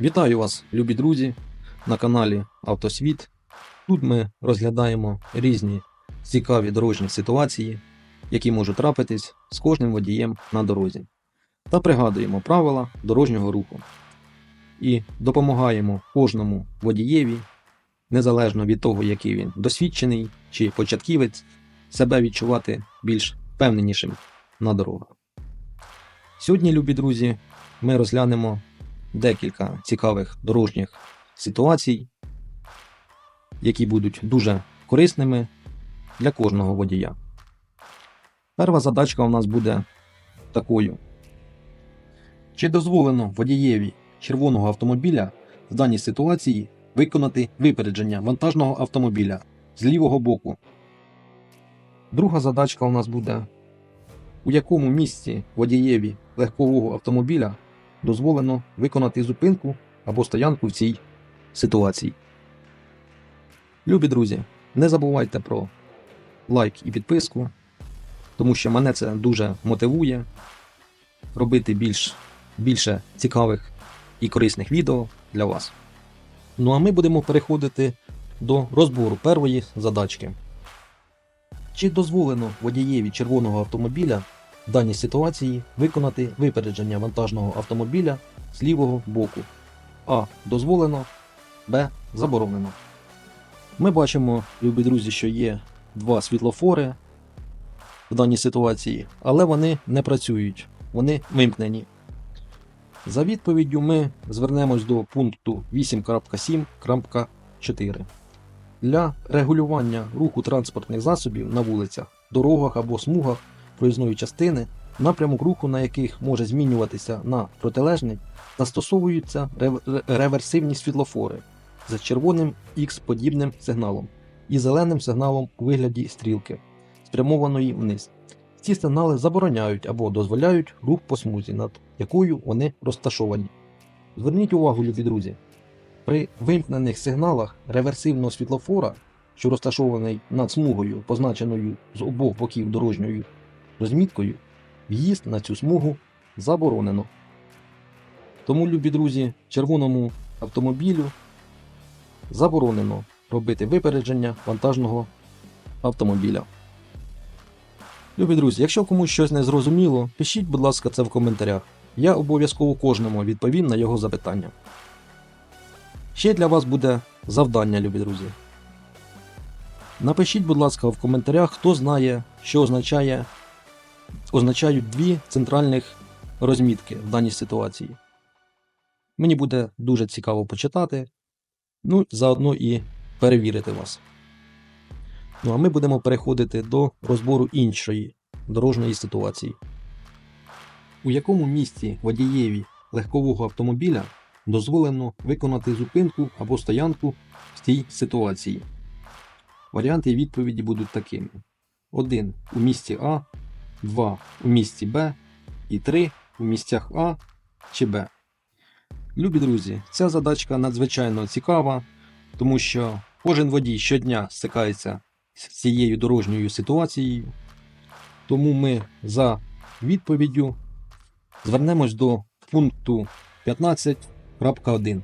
Вітаю вас, любі друзі, на каналі Автосвіт. Тут ми розглядаємо різні цікаві дорожні ситуації, які можуть трапитись з кожним водієм на дорозі. Та пригадуємо правила дорожнього руху. І допомагаємо кожному водієві, незалежно від того, який він досвідчений чи початківець, себе відчувати більш впевненішим на дорогах. Сьогодні, любі друзі, ми розглянемо декілька цікавих дорожніх ситуацій, які будуть дуже корисними для кожного водія. Перша задачка у нас буде такою: чи дозволено водієві червоного автомобіля в даній ситуації виконати випередження вантажного автомобіля з лівого боку? Друга задачка у нас буде: у якому місці водієві легкового автомобіля дозволено виконати зупинку або стоянку в цій ситуації. Любі друзі, не забувайте про лайк і підписку, тому що мене це дуже мотивує робити більш, більше цікавих і корисних відео для вас. Ну а ми будемо переходити до розбору першої задачки. Чи дозволено водієві червоного автомобіля в даній ситуації виконати випередження вантажного автомобіля з лівого боку. А. Дозволено, Б. Заборонено. Ми бачимо, любі друзі, що є два світлофори в даній ситуації, але вони не працюють, вони вимкнені. За відповіддю ми звернемось до пункту 8.7.4. Для регулювання руху транспортних засобів на вулицях, дорогах або смугах проїзної частини, напрямок руху на яких може змінюватися на протилежний, застосовуються реверсивні світлофори з червоним X-подібним сигналом і зеленим сигналом у вигляді стрілки, спрямованої вниз. Ці сигнали забороняють або дозволяють рух по смузі, над якою вони розташовані. Зверніть увагу, любі друзі, при вимкнених сигналах реверсивного світлофора, що розташований над смугою, позначеною з обох боків дорожньою розміткою, в'їзд на цю смугу заборонено. Тому, любі друзі, червоному автомобілю заборонено робити випередження вантажного автомобіля. Любі друзі, якщо комусь щось не зрозуміло, пишіть, будь ласка, це в коментарях. Я обов'язково кожному відповім на його запитання. Ще для вас буде завдання, любі друзі. Напишіть, будь ласка, в коментарях, хто знає, що означає, означають дві центральних розмітки в даній ситуації. Мені буде дуже цікаво почитати, ну, заодно і перевірити вас. Ну а ми будемо переходити до розбору іншої дорожньої ситуації. У якому місці водієві легкового автомобіля дозволено виконати зупинку або стоянку в цій ситуації? Варіанти відповіді будуть такими: 1 у місці А, 2 у місці Б і 3 у місцях А чи Б. Любі друзі, ця задачка надзвичайно цікава, тому що кожен водій щодня стикається з цією дорожньою ситуацією. Тому ми за відповіддю звернемось до пункту 15.1.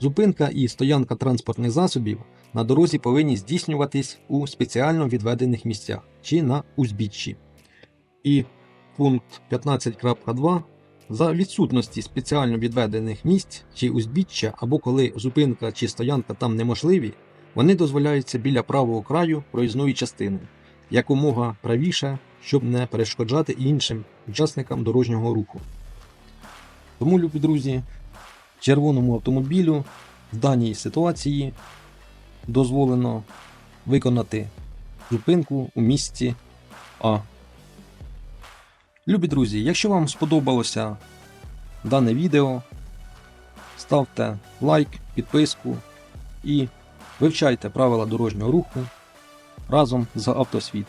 Зупинка і стоянка транспортних засобів на дорозі повинні здійснюватись у спеціально відведених місцях чи на узбіччі. І пункт 15.2 за відсутності спеціально відведених місць чи узбіччя, або коли зупинка чи стоянка там неможливі, вони дозволяються біля правого краю проїзної частини, якомога правіше, щоб не перешкоджати іншим учасникам дорожнього руху. Тому, любі друзі, червоному автомобілю в даній ситуації дозволено виконати зупинку у місці А. Любі друзі, якщо вам сподобалося дане відео, ставте лайк, підписку і вивчайте правила дорожнього руху разом з Автосвіт.